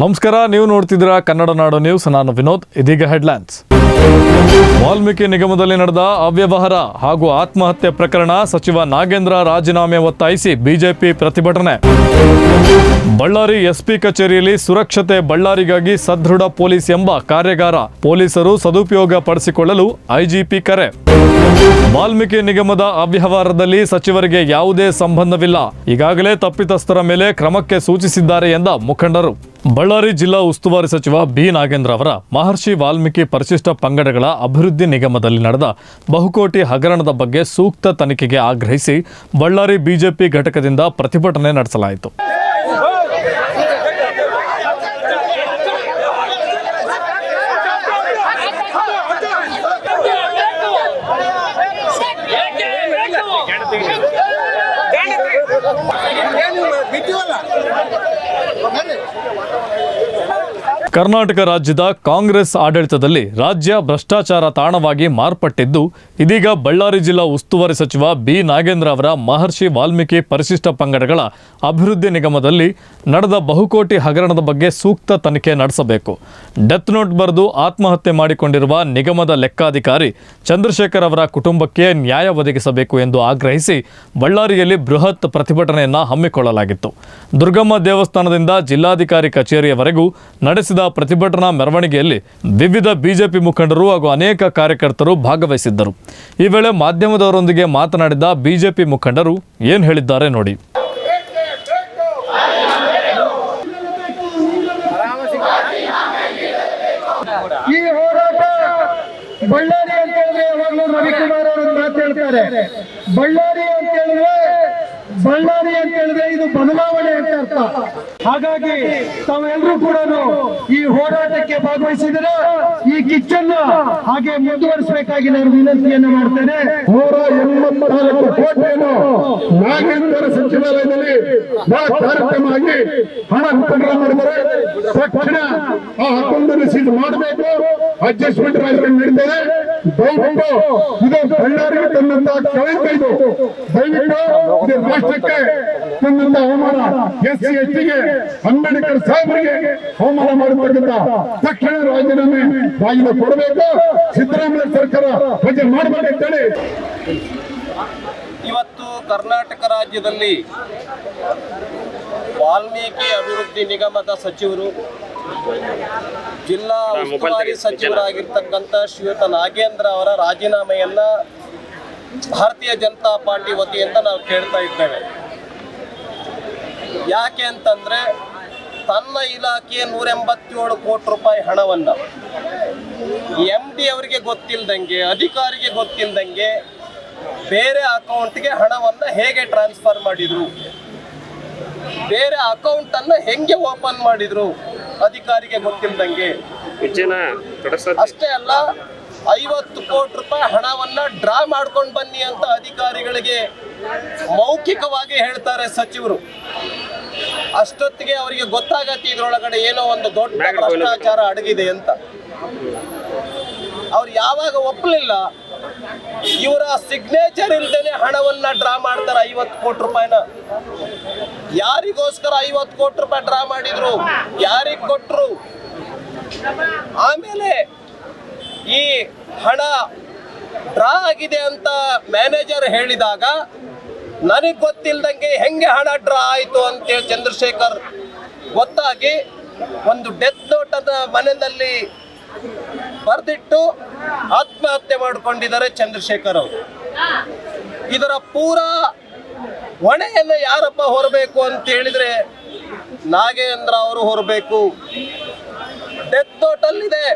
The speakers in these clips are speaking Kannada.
ನಮಸ್ಕಾರ, ನೀವು ನೋಡ್ತಿದ್ದೀರಾ ಕನ್ನಡ ನಾಡು ನ್ಯೂಸ್. ನಾನು ವಿನೋದ್, ಇದೀಗ ಹೆಡ್ಲೈನ್ಸ್. ವಾಲ್ಮೀಕಿ ನಿಗಮದಲ್ಲಿ ನಡೆದ ಅವ್ಯವಹಾರ ಹಾಗೂ ಆತ್ಮಹತ್ಯೆ ಪ್ರಕರಣ ಸಚಿವ ನಾಗೇಂದ್ರ ರಾಜೀನಾಮೆ ಒತ್ತಾಯಿಸಿ ಬಿಜೆಪಿ ಪ್ರತಿಭಟನೆ. ಬಳ್ಳಾರಿ ಎಸ್ಪಿ ಕಚೇರಿಯಲ್ಲಿ ಸುರಕ್ಷತೆ ಬಳ್ಳಾರಿಗಾಗಿ ಸದೃಢ ಪೊಲೀಸ್ ಎಂಬ ಕಾರ್ಯಾಗಾರ ಪೊಲೀಸರು ಸದುಪಯೋಗ ಪಡಿಸಿಕೊಳ್ಳಲು ಐಜಿಪಿ ಕರೆ. ವಾಲ್ಮೀಕಿ ನಿಗಮದ ಅವ್ಯವಹಾರದಲ್ಲಿ ಸಚಿವರಿಗೆ ಯಾವುದೇ ಸಂಬಂಧವಿಲ್ಲ. ಈಗಾಗಲೇ ತಪ್ಪಿತಸ್ಥರ ಮೇಲೆ ಕ್ರಮಕ್ಕೆ ಸೂಚಿಸಿದ್ದಾರೆ ಎಂದ ಮುಖಂಡರು. ಬಳ್ಳಾರಿ ಜಿಲ್ಲಾ ಉಸ್ತುವಾರಿ ಸಚಿವ ಬಿ. ನಾಗೇಂದ್ರ ಅವರ ಮಹರ್ಷಿ ವಾಲ್ಮೀಕಿ ಪರಿಶಿಷ್ಟ ಪಂಗಡಗಳ ಅಭಿವೃದ್ಧಿ ನಿಗಮದಲ್ಲಿ ನಡೆದ ಬಹುಕೋಟಿ ಹಗರಣದ ಬಗ್ಗೆ ಸೂಕ್ತ ತನಿಖೆಗೆ ಆಗ್ರಹಿಸಿ ಬಳ್ಳಾರಿ ಬಿಜೆಪಿ ಘಟಕದಿಂದ ಪ್ರತಿಭಟನೆ ನಡೆಸಲಾಯಿತು. ಕರ್ನಾಟಕ ರಾಜ್ಯದ ಕಾಂಗ್ರೆಸ್ ಆಡಳಿತದಲ್ಲಿ ರಾಜ್ಯ ಭ್ರಷ್ಟಾಚಾರ ತಾಣವಾಗಿ ಮಾರ್ಪಟ್ಟಿದ್ದು ಇದೀಗ ಬಳ್ಳಾರಿ ಜಿಲ್ಲಾ ಉಸ್ತುವಾರಿ ಸಚಿವ ಬಿ ನಾಗೇಂದ್ರ ಅವರ ಮಹರ್ಷಿ ವಾಲ್ಮೀಕಿ ಪರಿಶಿಷ್ಟ ಪಂಗಡಗಳ ಅಭಿವೃದ್ಧಿ ನಿಗಮದಲ್ಲಿ ನಡೆದ ಬಹುಕೋಟಿ ಹಗರಣದ ಬಗ್ಗೆ ಸೂಕ್ತ ತನಿಖೆ ನಡೆಸಬೇಕು. ಡೆತ್ ನೋಟ್ ಬರೆದು ಆತ್ಮಹತ್ಯೆ ಮಾಡಿಕೊಂಡಿರುವ ನಿಗಮದ ಲೆಕ್ಕಾಧಿಕಾರಿ ಚಂದ್ರಶೇಖರ್ ಅವರ ಕುಟುಂಬಕ್ಕೆ ನ್ಯಾಯ ಒದಗಿಸಬೇಕು ಎಂದು ಆಗ್ರಹಿಸಿ ಬಳ್ಳಾರಿಯಲ್ಲಿ ಬೃಹತ್ ಪ್ರತಿಭಟನೆಯನ್ನು ಹಮ್ಮಿಕೊಳ್ಳಲಾಗಿತ್ತು. ದುರ್ಗಮ್ಮ ದೇವಸ್ಥಾನದಿಂದ ಜಿಲ್ಲಾಧಿಕಾರಿ ಕಚೇರಿಯವರೆಗೂ ನಡೆಸಿದ ಪ್ರತಿಭಟನಾ ಮೆರವಣಿಗೆಯಲ್ಲಿ ವಿವಿಧ ಬಿಜೆಪಿ ಮುಖಂಡರು ಹಾಗೂ ಅನೇಕ ಕಾರ್ಯಕರ್ತರು ಭಾಗವಹಿಸಿದ್ದರು. ಈ ವೇಳೆ ಮಾಧ್ಯಮದವರೊಂದಿಗೆ ಮಾತನಾಡಿದ ಬಿಜೆಪಿ ಮುಖಂಡರು ಏನು ಹೇಳಿದ್ದಾರೆ ನೋಡಿ. ಈ ಹೋರಾಟ ಬಳ್ಳಾರಿ ಅಂತ ಹೇಳಿದ್ರೆ ಯಾವಾಗಲೂ ರವಿಕುಮಾರ್ ಅವರು ಮಾತಾಡ್ತಾರೆ ಬಳ್ಳಾರಿ ಅಂತ ಹೇಳಿದ್ರೆ ಬಳ್ಳಾರಿ ಅಂತ ಹೇಳಿದ್ರೆ ಇದು ಬದಲಾವಣೆ ಅಂತ ಅರ್ಥ. ಹಾಗಾಗಿ ತಾವೆಲ್ಲರೂ ಕೂಡ ಈ ಹೋರಾಟಕ್ಕೆ ಭಾಗವಹಿಸಿದರೆ ಈ ಕಿಚ್ಚನ್ನ ಹಾಗೆ ಮುಂದುವರಿಸಬೇಕಾಗಿ ನಾನು ವಿನಂತಿಯನ್ನು ಮಾಡ್ತೇನೆ. ನೂರ ನಾಗೇಂದ್ರ ಸಚಿವಾಲಯದಲ್ಲಿ ಕಾರ್ಯಕ್ರಮ ಆಗಿ ಹಣ ವಿತರಣೆ ಮಾಡಿದರೆ ತಕ್ಷಣ ಆ ಸಿದ್ಧ ಮಾಡಬೇಕು. ಅಡ್ಜಸ್ಟ್ಮೆಂಟ್ ರಾಜಕಾರಣ ನಡೀತದೆ ದಯವಿಟ್ಟು ಇದು ಬಳ್ಳಾರಿಗೆ ತನ್ನಂತ ಕಳಂಕ ಇದು ದಯವಿಟ್ಟು ರಾಷ್ಟ್ರಕ್ಕೆ ತನ್ನಂತ ಅವಮಾನ. ಎಸ್ ಸಿ ಅಂಬೇಡ್ಕರ್ ಸಾಹೇಬರಿಗೆ ಅವಮಾನ ಮಾಡತಕ್ಕಂತ ತಕ್ಷಣ ರಾಜೀನಾಮೆ ರಾಜೀನಾಮೆ ಕೊಡಬೇಕು. ಸಿದ್ದರಾಮಯ್ಯ ಸರ್ಕಾರ ವಜಾ ಮಾಡಬೇಕಂತೇಳಿ. ಇವತ್ತು ಕರ್ನಾಟಕ ರಾಜ್ಯದಲ್ಲಿ ವಾಲ್ಮೀಕಿ ಅಭಿವೃದ್ಧಿ ನಿಗಮದ ಸಚಿವರು ಜಿಲ್ಲಾ ಉಸ್ತುವಾರಿ ಸಚಿವರಾಗಿರ್ತಕ್ಕಂಥ ಶ್ರೀಯುತ ನಾಗೇಂದ್ರ ಅವರ ರಾಜೀನಾಮೆಯನ್ನ ಭಾರತೀಯ ಜನತಾ ಪಾರ್ಟಿ ವತಿಯಿಂದ ನಾವು ಕೇಳ್ತಾ ಇದ್ದೇವೆ. ಯಾಕೆ ಅಂತಂದ್ರೆ ತನ್ನ ಇಲಾಖೆಯ ನೂರ ಎಂಬತ್ತೇಳು ಕೋಟಿ ರೂಪಾಯಿ ಹಣವನ್ನ ಎಂ ಡಿ ಅವರಿಗೆ ಗೊತ್ತಿಲ್ದಂಗೆ ಅಧಿಕಾರಿಗೆ ಗೊತ್ತಿಲ್ದಂಗೆ ಬೇರೆ ಅಕೌಂಟ್ಗೆ ಹಣವನ್ನ ಹೇಗೆ ಟ್ರಾನ್ಸ್ಫರ್ ಮಾಡಿದ್ರು? ಬೇರೆ ಅಕೌಂಟ್ ಅನ್ನ ಹೆಂಗೆ ಓಪನ್ ಮಾಡಿದ್ರು? ಅಧಿಕಾರಿಗೆ ಗೊತ್ತಿಲ್ದಂಗೆ ತೊಡಸ ಅಷ್ಟೇ ಅಲ್ಲ ಐವತ್ತು ಕೋಟಿ ರೂಪಾಯಿ ಹಣವನ್ನ ಡ್ರಾ ಮಾಡ್ಕೊಂಡು ಬನ್ನಿ ಅಂತ ಅಧಿಕಾರಿಗಳಿಗೆ ಮೌಖಿಕವಾಗಿ ಹೇಳ್ತಾರೆ ಸಚಿವರು. ಅಷ್ಟೊತ್ತಿಗೆ ಅವರಿಗೆ ಗೊತ್ತಾಗತ್ತೆ ಇದ್ರೊಳಗಡೆ ಏನೋ ಒಂದು ದೊಡ್ಡ ಭ್ರಷ್ಟಾಚಾರ ಅಡಗಿದೆ ಅಂತ. ಅವ್ರು ಯಾವಾಗ ಒಪ್ಪಲಿಲ್ಲ ಇವರ ಸಿಗ್ನೇಚರ್ ಇಲ್ದೇನೆ ಹಣವನ್ನ ಡ್ರಾ ಮಾಡ್ತಾರೆ ಐವತ್ತು ಕೋಟಿ ರೂಪಾಯಿನ. ಯಾರಿಗೋಸ್ಕರ ಐವತ್ತು ಕೋಟಿ ರೂಪಾಯಿ ಡ್ರಾ ಮಾಡಿದ್ರು? ಯಾರಿಗೆ ಕೊಟ್ರು? ಆಮೇಲೆ ಈ ಹಣ ಡ್ರಾ ಆಗಿದೆ ಅಂತ ಮ್ಯಾನೇಜರ್ ಹೇಳಿದಾಗ, ನನಗೆ ಗೊತ್ತಿಲ್ದಂಗೆ ಹೆಂಗೆ ಹಣ ಡ್ರಾ ಆಯಿತು ಅಂತೇಳಿ ಚಂದ್ರಶೇಖರ್ ಗೊತ್ತಾಗಿ ಒಂದು ಡೆತ್ ನೋಟದ ಮನೆಯಲ್ಲಿ ಬರೆದಿಟ್ಟು ಆತ್ಮಹತ್ಯೆ ಮಾಡಿಕೊಂಡಿದ್ದಾರೆ ಚಂದ್ರಶೇಖರ್ ಅವರು. ಇದರ ಪೂರಾ ಹೊಣೆಯನ್ನು ಯಾರಪ್ಪ ಹೊರಬೇಕು ಅಂತ ಹೇಳಿದ್ರೆ ನಾಗೇಂದ್ರ ಅವರು ಹೊರಬೇಕು. ಡೆತ್ ಇದೆ.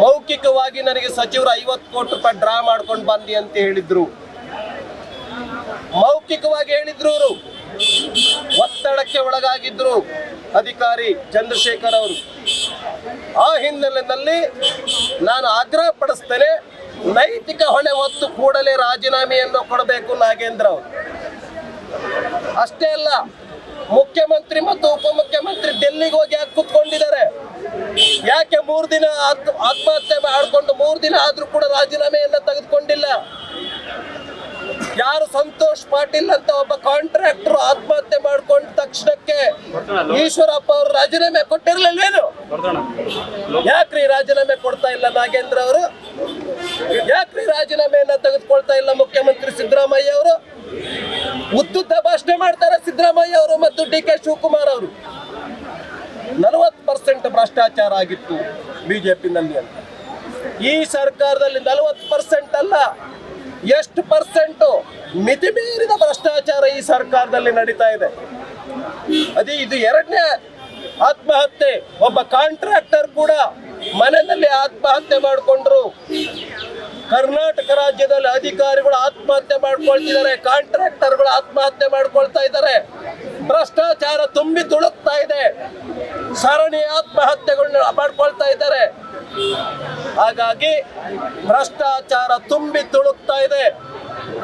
ಮೌಖಿಕವಾಗಿ ನನಗೆ ಸಚಿವರು ಐವತ್ತು ಕೋಟಿ ರೂಪಾಯಿ ಡ್ರಾ ಮಾಡ್ಕೊಂಡು ಬಂದಿ ಅಂತ ಹೇಳಿದ್ರು. ಮೌಖಿಕವಾಗಿ ಹೇಳಿದ್ರು ಅವರು ಒತ್ತಡಕ್ಕೆ ಒಳಗಾಗಿದ್ರು ಅಧಿಕಾರಿ ಚಂದ್ರಶೇಖರ್ ಅವರು. ಆ ಹಿನ್ನೆಲೆಯಲ್ಲಿ ನಾನು ಆಗ್ರಹ ಪಡಿಸ್ತೇನೆ ನೈತಿಕ ಹೊಣೆ ಹೊತ್ತು ಕೂಡಲೇ ರಾಜೀನಾಮೆಯನ್ನು ಕೊಡಬೇಕು ನಾಗೇಂದ್ರ ಅವರು. ಅಷ್ಟೇ ಅಲ್ಲ, ಮುಖ್ಯಮಂತ್ರಿ ಮತ್ತು ಉಪಮುಖ್ಯಮಂತ್ರಿ ಡೆಲ್ಲಿಗೆ ಹೋಗಿ ಯಾಕೆ ಕೂತ್ಕೊಂಡಿದ್ದಾರೆ? ಯಾಕೆ ಮೂರು ದಿನ ಆತ್ಮ- ಆತ್ಮಹತ್ಯೆ ಮಾಡಿಕೊಂಡು ಮೂರು ದಿನ ಆದ್ರೂ ಕೂಡ ರಾಜೀನಾಮೆಯನ್ನು ತೆಗೆದುಕೊಂಡಿಲ್ಲ? ಯಾರು ಸಂತೋಷ್ ಪಾಟೀಲ್ ಅಂತ ಒಬ್ಬ ಕಾಂಟ್ರಾಕ್ಟರ್ ಆತ್ಮಹತ್ಯೆ ಮಾಡ್ಕೊಂಡ ತಕ್ಷಣಕ್ಕೆ ಈಶ್ವರಪ್ಪ ಅವರು ರಾಜೀನಾಮೆ ಕೊಟ್ಟಿರ್ಲಿಲ್ವೇನು ಯಾಕ್ರಿ ರಾಜೀನಾಮೆ ಕೊಡ್ತಾ ಇಲ್ಲ ನಾಗೇಂದ್ರ ಅವರು? ಯಾಕ್ರಿ ರಾಜೀನಾಮೆಯನ್ನ ತೆಗೆದುಕೊಳ್ತಾ ಇಲ್ಲ ಮುಖ್ಯಮಂತ್ರಿ ಸಿದ್ದರಾಮಯ್ಯ ಅವರು? ಉದ್ದುದ್ದ ಭಾಷಣ ಮಾಡ್ತಾರೆ ಸಿದ್ದರಾಮಯ್ಯ ಅವರು ಮತ್ತು ಡಿ ಕೆ ಶಿವಕುಮಾರ್ ಅವರು. ನಲವತ್ತು ಪರ್ಸೆಂಟ್ ಭ್ರಷ್ಟಾಚಾರ ಆಗಿತ್ತು ಬಿಜೆಪಿನಲ್ಲಿ ಅಂತ. ಈ ಸರ್ಕಾರದಲ್ಲಿ ನಲವತ್ತು ಪರ್ಸೆಂಟ್ ಅಲ್ಲ. ಎಷ್ಟು ಪರ್ಸೆಂಟು ಮಿತಿ ಮೀರಿದ ಭ್ರಷ್ಟಾಚಾರ ಈ ಸರ್ಕಾರದಲ್ಲಿ ನಡೀತಾ ಇದೆ? ಅದೇ ಇದು ಎರಡನೇ ಆತ್ಮಹತ್ಯೆ. ಒಬ್ಬ ಕಾಂಟ್ರಾಕ್ಟರ್ ಕೂಡ ಮನೆಯಲ್ಲಿ ಆತ್ಮಹತ್ಯೆ ಮಾಡಿಕೊಂಡ್ರು. ಕರ್ನಾಟಕ ರಾಜ್ಯದಲ್ಲಿ ಅಧಿಕಾರಿಗಳು ಆತ್ಮಹತ್ಯೆ ಮಾಡ್ಕೊಳ್ತಿದ್ದಾರೆ, ಕಾಂಟ್ರಾಕ್ಟರ್ಗಳು ಆತ್ಮಹತ್ಯೆ ಮಾಡ್ಕೊಳ್ತಾ ಇದ್ದಾರೆ. ಭ್ರಷ್ಟಾಚಾರ ತುಂಬಿ ತುಳುಕ್ತಾ ಇದೆ. ಸರಣಿ ಆತ್ಮಹತ್ಯೆಗಳನ್ನ ಮಾಡ್ಕೊಳ್ತಾ ಇದ್ದಾರೆ. ಹಾಗಾಗಿ ಭ್ರಷ್ಟಾಚಾರ ತುಂಬಿ ತುಳುಕ್ತಾ ಇದೆ.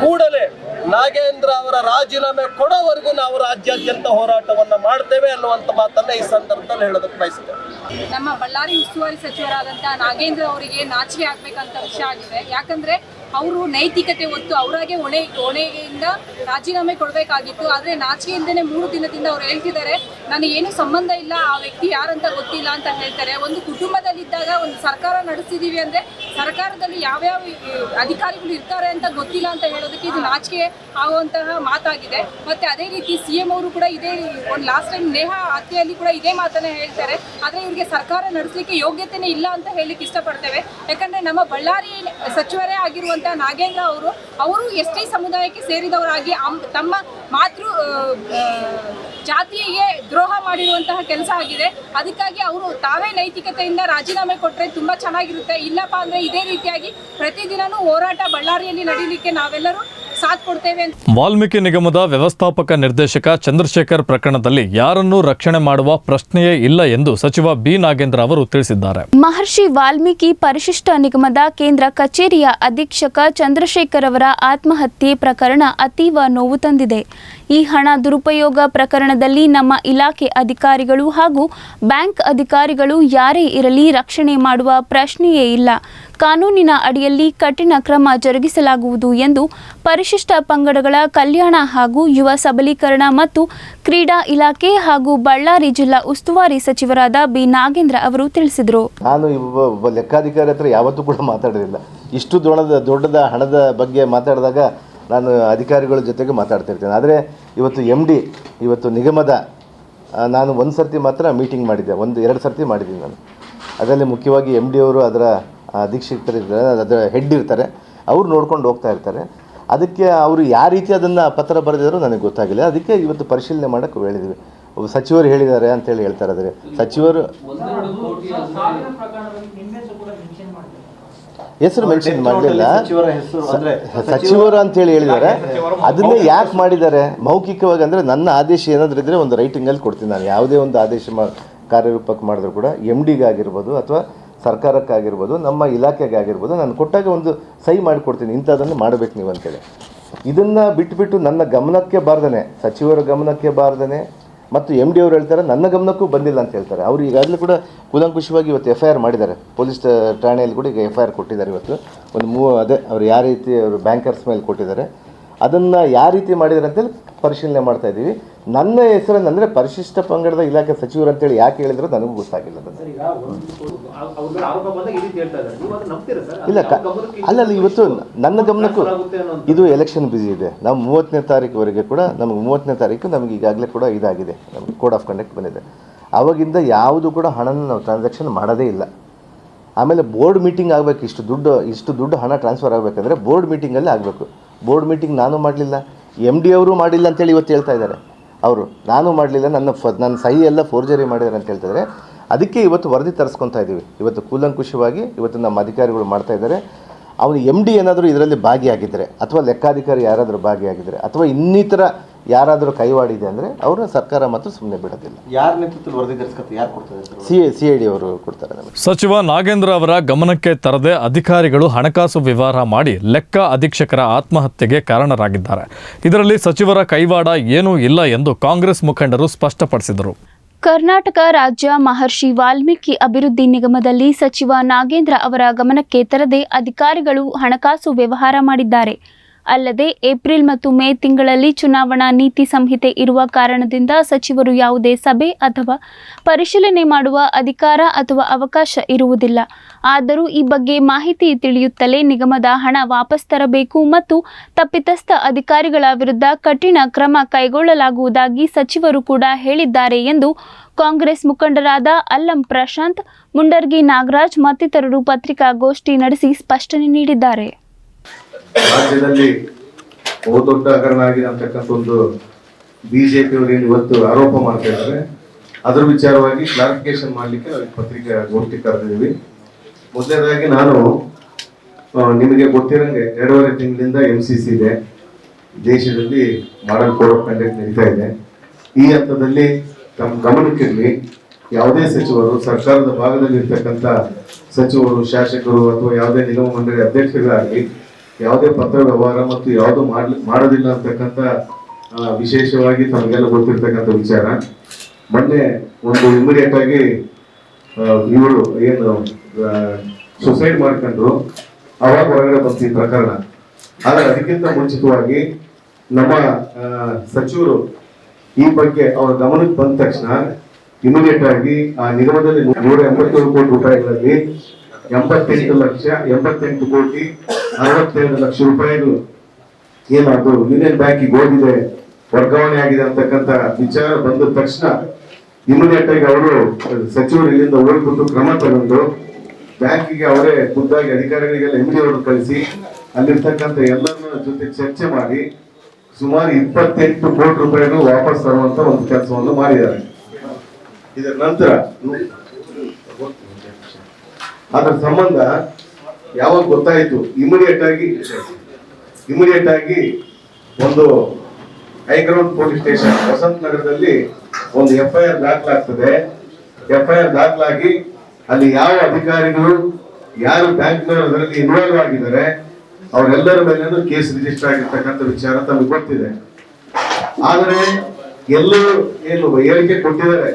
ಕೂಡಲೇ ನಾಗೇಂದ್ರ ಅವರ ರಾಜೀನಾಮೆ ಕೊಡೋವರೆಗೂ ನಾವು ರಾಜ್ಯಾದ್ಯಂತ ಹೋರಾಟವನ್ನ ಮಾಡ್ತೇವೆ ಅನ್ನುವಂತ ಮಾತನ್ನ ಈ ಸಂದರ್ಭದಲ್ಲಿ ಹೇಳೋದಕ್ಕೆ ಬಯಸಿದೆ ನಮ್ಮ ಬಳ್ಳಾರಿ ಉಸ್ತುವಾರಿ ಸಚಿವರಾದಂತಹ ನಾಗೇಂದ್ರ ಅವರಿಗೆ ನಾಚಿಕೆ ಆಗ್ಬೇಕಂತ ವಿಷಯ ಆಗಿದೆ. ಯಾಕಂದ್ರೆ ಅವರು ನೈತಿಕತೆ ಹೊತ್ತು ಅವರಾಗೆ ಹೊಣೆ, ಹೊಣೆಯಿಂದ ರಾಜೀನಾಮೆ ಕೊಡಬೇಕಾಗಿತ್ತು. ಆದರೆ ನಾಚಿಕೆಯಿಂದನೇ ಮೂರು ದಿನದಿಂದ ಅವ್ರು ಹೇಳ್ತಿದ್ದಾರೆ, ನನಗೆ ಏನು ಸಂಬಂಧ ಇಲ್ಲ, ಆ ವ್ಯಕ್ತಿ ಯಾರಂತ ಗೊತ್ತಿಲ್ಲ ಅಂತ ಹೇಳ್ತಾರೆ. ಒಂದು ಕುಟುಂಬದಲ್ಲಿದ್ದಾಗ ಒಂದು ಸರ್ಕಾರ ನಡೆಸಿದ್ದೀವಿ ಅಂದರೆ ಸರ್ಕಾರದಲ್ಲಿ ಯಾವ್ಯಾವ ಅಧಿಕಾರಿಗಳು ಇರ್ತಾರೆ ಅಂತ ಗೊತ್ತಿಲ್ಲ ಅಂತ ಹೇಳೋದಕ್ಕೆ ಇದು ನಾಚಿಕೆ ಆಗುವಂತಹ ಮಾತಾಗಿದೆ. ಮತ್ತೆ ಅದೇ ರೀತಿ ಸಿ ಎಂ ಅವರು ಕೂಡ ಇದೇ, ಒಂದು ಲಾಸ್ಟ್ ಟೈಮ್ ನೇಹಾ ಹತ್ಯೆಯಲ್ಲಿ ಕೂಡ ಇದೇ ಮಾತನ್ನೇ ಹೇಳ್ತಾರೆ. ಆದರೆ ಇವರಿಗೆ ಸರ್ಕಾರ ನಡೆಸಲಿಕ್ಕೆ ಯೋಗ್ಯತೆನೇ ಇಲ್ಲ ಅಂತ ಹೇಳಲಿಕ್ಕೆ ಇಷ್ಟಪಡ್ತೇವೆ. ಯಾಕಂದರೆ ನಮ್ಮ ಬಳ್ಳಾರಿ ಸಚಿವರೇ ಆಗಿರುವಂತಹ ನಾಗೇಂದ್ರ ಅವರು ಅವರು ಎಸ್ ಟಿ ಸಮುದಾಯಕ್ಕೆ ಸೇರಿದವರಾಗಿ ತಮ್ಮ ಮಾತೃ ಜಾತಿಗೆ ದ್ರೋಹ ಮಾಡಿರುವಂತಹ ಕೆಲಸ ಆಗಿದೆ. ಅದಕ್ಕಾಗಿ ಅವರು ತಾವೇ ನೈತಿಕತೆಯಿಂದ ರಾಜೀನಾಮೆ ಕೊಟ್ಟರೆ ತುಂಬಾ ಚೆನ್ನಾಗಿರುತ್ತೆ. ಇಲ್ಲಪ್ಪ ಅಂದ್ರೆ ಇದೇ ರೀತಿಯಾಗಿ ಪ್ರತಿದಿನವೂ ಹೋರಾಟ ಬಳ್ಳಾರಿಯಲ್ಲಿ ನಡೀಲಿಕ್ಕೆ ನಾವೆಲ್ಲರೂ ಸಾಥ್ ಕೊಡ್ತೇವೆ ವಾಲ್ಮೀಕಿ ನಿಗಮದ ವ್ಯವಸ್ಥಾಪಕ ನಿರ್ದೇಶಕ ಚಂದ್ರಶೇಖರ್ ಪ್ರಕರಣದಲ್ಲಿ ಯಾರನ್ನೂ ರಕ್ಷಣೆ ಮಾಡುವ ಪ್ರಶ್ನೆಯೇ ಇಲ್ಲ ಎಂದು ಸಚಿವ ಬಿ. ನಾಗೇಂದ್ರ ಅವರು ತಿಳಿಸಿದ್ದಾರೆ. ಮಹರ್ಷಿ ವಾಲ್ಮೀಕಿ ಪರಿಶಿಷ್ಟ ನಿಗಮದ ಕೇಂದ್ರ ಕಚೇರಿಯ ಅಧೀಕ್ಷಕ ಚಂದ್ರಶೇಖರ್ ಅವರ ಆತ್ಮಹತ್ಯೆ ಪ್ರಕರಣ ಅತೀವ ನೋವು ತಂದಿದೆ. ಈ ಹಣ ದುರುಪಯೋಗ ಪ್ರಕರಣದಲ್ಲಿ ನಮ್ಮ ಇಲಾಖೆ ಅಧಿಕಾರಿಗಳು ಹಾಗೂ ಬ್ಯಾಂಕ್ ಅಧಿಕಾರಿಗಳು ಯಾರೇ ಇರಲಿ ರಕ್ಷಣೆ ಮಾಡುವ ಪ್ರಶ್ನೆಯೇ ಇಲ್ಲ. ಕಾನೂನಿನ ಅಡಿಯಲ್ಲಿ ಕಠಿಣ ಕ್ರಮ ಜರುಗಿಸಲಾಗುವುದು ಎಂದು ಪರಿಶಿಷ್ಟ ಪಂಗಡಗಳ ಕಲ್ಯಾಣ ಹಾಗೂ ಯುವ ಸಬಲೀಕರಣ ಮತ್ತು ಕ್ರೀಡಾ ಇಲಾಖೆ ಹಾಗೂ ಬಳ್ಳಾರಿ ಜಿಲ್ಲಾ ಉಸ್ತುವಾರಿ ಸಚಿವರಾದ ಬಿ. ನಾಗೇಂದ್ರ ಅವರು ತಿಳಿಸಿದರು. ನಾನು ಲೆಕ್ಕಾಧಿಕಾರಿ ಹತ್ರ ಯಾವತ್ತೂ ಕೂಡ ಮಾತಾಡಲಿಲ್ಲ ಇಷ್ಟು ದೊಡ್ಡದ ದೊಡ್ಡದ ಹಣದ ಬಗ್ಗೆ ಮಾತಾಡಿದಾಗ ನಾನು ಅಧಿಕಾರಿಗಳ ಜೊತೆಗೆ ಮಾತಾಡ್ತಿರ್ತೇನೆ. ಆದರೆ ಇವತ್ತು ಎಂ ಡಿ ಇವತ್ತು ನಿಗಮದ ನಾನು ಒಂದು ಸರ್ತಿ ಮಾತ್ರ ಮೀಟಿಂಗ್ ಮಾಡಿದ್ದೆ. ಒಂದು ಎರಡು ಸರ್ತಿ ಮಾಡಿದ್ದೀನಿ ನಾನು. ಅದರಲ್ಲಿ ಮುಖ್ಯವಾಗಿ ಎಂ ಡಿ ಅವರು ಅದರ ದೀಕ್ಷಿತರಿದ್ದಾರೆ ಅದರ ಹೆಡ್ ಇರ್ತಾರೆ. ಅವರು ನೋಡ್ಕೊಂಡು ಹೋಗ್ತಾ ಇರ್ತಾರೆ. ಅದಕ್ಕೆ ಅವರು ಯಾವ ರೀತಿ ಅದನ್ನು ಪತ್ರ ಬರೆದಿದ್ರು ನನಗೆ ಗೊತ್ತಾಗಿಲ್ಲ. ಅದಕ್ಕೆ ಇವತ್ತು ಪರಿಶೀಲನೆ ಮಾಡೋಕ್ಕೆ ಹೇಳಿದ್ವಿ. ಒಬ್ಬ ಸಚಿವರು ಹೇಳಿದ್ದಾರೆ ಅಂತೇಳಿ ಹೇಳ್ತಾರೆ ಆದರೆ ಸಚಿವರು ಹೆಸರು ಮೆನ್ಷನ್ ಮಾಡಲಿಲ್ಲ. ಸಚಿವರು ಅಂತ ಹೇಳಿ ಹೇಳಿದ್ದಾರೆ. ಅದನ್ನೇ ಯಾಕೆ ಮಾಡಿದ್ದಾರೆ? ಮೌಖಿಕವಾಗಿ ಅಂದರೆ ನನ್ನ ಆದೇಶ ಏನಾದರೂ ಇದ್ದರೆ ಒಂದು ರೈಟಿಂಗಲ್ಲಿ ಕೊಡ್ತೀನಿ ನಾನು. ಯಾವುದೇ ಒಂದು ಆದೇಶ ಮಾ ಕಾರ್ಯರೂಪಕ್ಕೆ ಮಾಡಿದ್ರು ಕೂಡ ಎಂ ಡಿಗಾಗಿರ್ಬೋದು ಅಥವಾ ಸರ್ಕಾರಕ್ಕಾಗಿರ್ಬೋದು ನಮ್ಮ ಇಲಾಖೆಗಾಗಿರ್ಬೋದು ನಾನು ಕೊಟ್ಟಾಗ ಒಂದು ಸಹಿ ಮಾಡಿಕೊಡ್ತೀನಿ. ಇಂಥದ್ದನ್ನು ಮಾಡಬೇಕು ನೀವು ಅಂತೇಳಿ ಇದನ್ನು ಬಿಟ್ಬಿಟ್ಟು ನನ್ನ ಗಮನಕ್ಕೆ ಬಾರ್ದನೆ ಸಚಿವರ ಗಮನಕ್ಕೆ ಬಾರ್ದನೆ ಮತ್ತು ಎಂ ಡಿ ಅವರು ಹೇಳ್ತಾರೆ, ನನ್ನ ಗಮನಕ್ಕೂ ಬಂದಿಲ್ಲ ಅಂತ ಹೇಳ್ತಾರೆ. ಅವರು ಈಗಾಗಲೇ ಕೂಡ ಕೂಲಂಕುಷವಾಗಿ ಇವತ್ತು ಎಫ್ ಐ ಆರ್ ಮಾಡಿದ್ದಾರೆ. ಪೊಲೀಸ್ ಠಾಣೆಯಲ್ಲಿ ಕೂಡ ಈಗ ಎಫ್ ಐ ಆರ್ ಕೊಟ್ಟಿದ್ದಾರೆ ಇವತ್ತು. ಒಂದು ಮೂವ ಅದೇ, ಅವ್ರು ಯಾವ ರೀತಿ ಅವರು ಬ್ಯಾಂಕರ್ಸ್ ಮೇಲೆ ಕೊಟ್ಟಿದ್ದಾರೆ. ಅದನ್ನು ಯಾವ ರೀತಿ ಮಾಡಿದ್ದಾರೆ ಅಂತೇಳಿ ಪರಿಶೀಲನೆ ಮಾಡ್ತಾ ಇದ್ದೀವಿ. ನನ್ನ ಹೆಸರನ್ನು ಅಂದರೆ ಪರಿಶಿಷ್ಟ ಪಂಗಡದ ಇಲಾಖೆ ಸಚಿವರು ಅಂತೇಳಿ ಯಾಕೆ ಹೇಳಿದ್ರು ನನಗೂ ಗೊತ್ತಾಗಿಲ್ಲ ಇಲ್ಲ ಕ- ಅಲ್ಲ ಅಲ್ಲ ಇವತ್ತು ನನ್ನ ಗಮನಕ್ಕೂ ಇದು ಎಲೆಕ್ಷನ್ ಬ್ಯುಸಿ ಇದೆ. ನಾವು ಮೂವತ್ತನೇ ತಾರೀಕುವರೆಗೆ ಕೂಡ ನಮಗೆ ಮೂವತ್ತನೇ ತಾರೀಕು ನಮಗೆ ಈಗಾಗಲೇ ಕೂಡ ಇದಾಗಿದೆ. ನಮಗೆ ಕೋಡ್ ಆಫ್ ಕಂಡಕ್ಟ್ ಬಂದಿದೆ. ಆವಾಗಿಂದ ಯಾವುದು ಕೂಡ ಹಣನ ನಾವು ಟ್ರಾನ್ಸಾಕ್ಷನ್ ಮಾಡೋದೇ ಇಲ್ಲ. ಆಮೇಲೆ ಬೋರ್ಡ್ ಮೀಟಿಂಗ್ ಆಗಬೇಕು. ಇಷ್ಟು ದುಡ್ಡು ಇಷ್ಟು ದುಡ್ಡು ಹಣ ಟ್ರಾನ್ಸ್ಫರ್ ಆಗಬೇಕಂದ್ರೆ ಬೋರ್ಡ್ ಮೀಟಿಂಗಲ್ಲೇ ಆಗಬೇಕು. ಬೋರ್ಡ್ ಮೀಟಿಂಗ್ ನಾನು ಮಾಡಲಿಲ್ಲ. ಎಂ ಡಿ ಅವರು ಮಾಡಿಲ್ಲ ಅಂತೇಳಿ ಇವತ್ತು ಹೇಳ್ತಾ ಇದ್ದಾರೆ. ಅವರು, ನಾನು ಮಾಡಲಿಲ್ಲ, ನನ್ನ ಫ ನನ್ನ ಸಹಿ ಎಲ್ಲ ಫೋರ್ಜರಿ ಮಾಡಿದ್ದಾರೆ ಅಂತ ಹೇಳ್ತಿದ್ದಾರೆ ಅದಕ್ಕೆ ಇವತ್ತು ವರದಿ ತರಿಸ್ಕೊತಾ ಇದ್ದೀವಿ ಇವತ್ತು ಕೂಲಂಕುಷವಾಗಿ ಇವತ್ತು ನಮ್ಮ ಅಧಿಕಾರಿಗಳು ಮಾಡ್ತಾ ಇದ್ದಾರೆ. ಅವನು ಎಂ ಡಿ ಏನಾದರೂ ಇದರಲ್ಲಿ ಭಾಗಿಯಾಗಿದ್ದರೆ ಅಥವಾ ಲೆಕ್ಕಾಧಿಕಾರಿ ಯಾರಾದರೂ ಭಾಗಿಯಾಗಿದ್ದರೆ ಅಥವಾ ಇನ್ನಿತರ ಯಾರಾದರೂ ಕೈವಾಡಿದೆ ಅಂದರೆ ಅವರು ಸರ್ಕಾರ ಮಾತ್ರ ಸುಮ್ಮನೆ ಬಿಡೋದಿಲ್ಲ. ಯಾರ ನೇತೃತ್ವದಲ್ಲಿ ವರದಿ ತರಿಸ್ಕೊತ ಯಾರು ಕೊಡ್ತಾರೆ ಸಿ ಸಿ ಐ ಡಿ ಅವರು ಕೊಡ್ತಾರೆ ನಮಗೆ. ಸಚಿವ ನಾಗೇಂದ್ರ ಅವರ ಗಮನಕ್ಕೆ ತರದೆ ಅಧಿಕಾರಿಗಳು ಹಣಕಾಸು ವ್ಯವಹಾರ ಮಾಡಿ ಲೆಕ್ಕ ಅಧೀಕ್ಷಕರ ಆತ್ಮಹತ್ಯೆಗೆ ಕಾರಣರಾಗಿದ್ದಾರೆ. ಇದರಲ್ಲಿ ಸಚಿವರ ಕೈವಾಡ ಏನೂ ಇಲ್ಲ ಎಂದು ಕಾಂಗ್ರೆಸ್ ಮುಖಂಡರು ಸ್ಪಷ್ಟಪಡಿಸಿದರು. ಕರ್ನಾಟಕ ರಾಜ್ಯ ಮಹರ್ಷಿ ವಾಲ್ಮೀಕಿ ಅಭಿವೃದ್ಧಿ ನಿಗಮದಲ್ಲಿ ಸಚಿವ ನಾಗೇಂದ್ರ ಅವರ ಗಮನಕ್ಕೆ ತರದೆ ಅಧಿಕಾರಿಗಳು ಹಣಕಾಸು ವ್ಯವಹಾರ ಮಾಡಿದ್ದಾರೆ. ಅಲ್ಲದೆ ಏಪ್ರಿಲ್ ಮತ್ತು ಮೇ ತಿಂಗಳಲ್ಲಿ ಚುನಾವಣಾ ನೀತಿ ಸಂಹಿತೆ ಇರುವ ಕಾರಣದಿಂದ ಸಚಿವರು ಯಾವುದೇ ಸಭೆ ಅಥವಾ ಪರಿಶೀಲನೆ ಮಾಡುವ ಅಧಿಕಾರ ಅಥವಾ ಅವಕಾಶ ಇರುವುದಿಲ್ಲ. ಆದರೂ ಈ ಬಗ್ಗೆ ಮಾಹಿತಿ ತಿಳಿಯುತ್ತಲೇ ನಿಗಮದ ಹಣ ವಾಪಸ್ ತರಬೇಕು ಮತ್ತು ತಪ್ಪಿತಸ್ಥ ಅಧಿಕಾರಿಗಳ ವಿರುದ್ಧ ಕಠಿಣ ಕ್ರಮ ಕೈಗೊಳ್ಳಲಾಗುವುದಾಗಿ ಸಚಿವರು ಕೂಡ ಹೇಳಿದ್ದಾರೆ ಎಂದು ಕಾಂಗ್ರೆಸ್ ಮುಖಂಡರಾದ ಅಲ್ಲಂ ಪ್ರಶಾಂತ್, ಮುಂಡರ್ಗಿ ನಾಗರಾಜ್ ಮತ್ತಿತರರು ಪತ್ರಿಕಾಗೋಷ್ಠಿ ನಡೆಸಿ ಸ್ಪಷ್ಟನೆ ನೀಡಿದ್ದಾರೆ. ರಾಜ್ಯದಲ್ಲಿ ಬಹುದೊಡ್ಡ ಆಗಿದೆ ಅಂತಕ್ಕಂಥ ಒಂದು ಬಿಜೆಪಿ ಅವರು ಏನು ಇವತ್ತು ಆರೋಪ ಮಾಡ್ತಾ ಇದ್ದಾರೆ. ಅದರ ವಿಚಾರವಾಗಿ ಕ್ಲಾರಿಫಿಕೇಶನ್ ಮಾಡಲಿಕ್ಕೆ ನಾವು ಈ ಪತ್ರಿಕಾ ಗೋಷ್ಠಿ ಕರೆದಿದ್ದೀವಿ. ಮೊದಲನೇದಾಗಿ ನಾನು ನಿಮಗೆ ಗೊತ್ತಿರಂಗೆ ಎರಡೂವರೆ ತಿಂಗಳಿಂದ ಎಂ ಸಿ ಸಿ ಇದೆ. ದೇಶದಲ್ಲಿ ಮಾಡಲ್ ಕೋಡ್ ಆಫ್ ಕಂಡಕ್ಟ್ ನಡೀತಾ ಇದೆ. ಈ ಹಂತದಲ್ಲಿ ತಮ್ಮ ಗಮನಕ್ಕಿರಲಿ, ಯಾವುದೇ ಸಚಿವರು, ಸರ್ಕಾರದ ಭಾಗದಲ್ಲಿ ಇರ್ತಕ್ಕಂಥ ಸಚಿವರು, ಶಾಸಕರು ಅಥವಾ ಯಾವುದೇ ನಿಗಮ ಮಂಡಳಿ ಅಧ್ಯಕ್ಷರಾಗಲಿ ಯಾವುದೇ ಪತ್ರ ವ್ಯವಹಾರ ಮತ್ತು ಯಾವುದು ಮಾಡ್ಲಿ, ಮಾಡೋದಿಲ್ಲ ಅಂತಕ್ಕಂಥ ವಿಶೇಷವಾಗಿ ತಮಗೆಲ್ಲ ಗೊತ್ತಿರ್ತಕ್ಕಂಥ ವಿಚಾರ. ಮೊನ್ನೆ ಒಂದು ಇಮಿಡಿಯೇಟ್ ಆಗಿ ಇವರು ಏನು ಸುಸೈಡ್ ಮಾಡ್ಕೊಂಡ್ರು. ಅವಾಗ ಹೊರಗಡೆ ಬಂತು ಈ ಪ್ರಕರಣ. ಆದರೆ ಅದಕ್ಕಿಂತ ಮುಂಚಿತವಾಗಿ ನಮ್ಮ ಸಚಿವರು ಈ ಬಗ್ಗೆ ಅವರ ಗಮನಕ್ಕೆ ಬಂದ ತಕ್ಷಣ ಇಮಿಡಿಯೇಟ್ ಆಗಿ ಆ ನಿಗಮದಲ್ಲಿ ನೂರ ಎಂಬತ್ತೇಳು ಕೋಟಿ ರೂಪಾಯಿಗಳಲ್ಲಿ ಎಂಬತ್ತೆಂಟು ಲಕ್ಷ, ಎಂಬತ್ತೆಂಟು ಕೋಟಿ, ಅರವತ್ತೆರಡು ಲಕ್ಷ ರೂಪಾಯಿಗಳು ಏನದು ಯೂನಿಯನ್ ಬ್ಯಾಂಕಿಗೆ ಹೋಗಿದೆ, ವರ್ಗಾವಣೆ ಆಗಿದೆ ಅಂತಕ್ಕಂಥ ವಿಚಾರ ಬಂದ ತಕ್ಷಣ ಇಮಿಡಿಯೇಟ್ ಆಗಿ ಅವರು ಸಚಿವರು ಇಲ್ಲಿಂದ ಓಡಿಬಿಟ್ಟು ಕ್ರಮ ತಗೊಂಡು ಬ್ಯಾಂಕಿಗೆ ಅವರೇ ಖುದ್ದಾಗಿ ಅಧಿಕಾರಿಗಳಿಗೆಲ್ಲ ಎಮ್ಡಿ ಅವರು ಕಳಿಸಿ ಅಲ್ಲಿರ್ತಕ್ಕಂಥ ಎಲ್ಲರ ಜೊತೆ ಚರ್ಚೆ ಮಾಡಿ ಸುಮಾರು ಇಪ್ಪತ್ತೆಂಟು ಕೋಟಿ ರೂಪಾಯಿಗಳು ವಾಪಸ್ ತರುವಂತ ಒಂದು ಕೆಲಸವನ್ನು ಮಾಡಿದ್ದಾರೆ. ಇದರ ನಂತರ ಅದರ ಸಂಬಂಧ ಯಾವಾಗ ಗೊತ್ತಾಯಿತು ಇಮಿಡಿಯೇಟ್ ಆಗಿ ಇಮಿಡಿಯೇಟ್ ಆಗಿ ಒಂದು ಹೈಗ್ರೌಂಡ್ ಪೊಲೀಸ್ ಸ್ಟೇಷನ್ ವಸಂತ ನಗರದಲ್ಲಿ ಒಂದು ಎಫ್ ಐ ಆರ್ ದಾಖಲಾಗ್ತದೆ. ಎಫ್ ಐ ಆರ್ ದಾಖಲಾಗಿ ಅಲ್ಲಿ ಯಾವ ಅಧಿಕಾರಿಗಳು, ಯಾರು ಬ್ಯಾಂಕ್ನವರು ಅದರಲ್ಲಿ ಇನ್ವಾಲ್ವ್ ಆಗಿದ್ದಾರೆ, ಅವರೆಲ್ಲರ ಮೇಲೇನು ಕೇಸ್ ರಿಜಿಸ್ಟರ್ ಆಗಿರ್ತಕ್ಕಂಥ ವಿಚಾರ ತಮಗೆ ಗೊತ್ತಿದೆ. ಆದರೆ ಎಲ್ಲರೂ ಏನು ಹೇಳಿಕೆ ಕೊಟ್ಟಿದ್ದಾರೆ?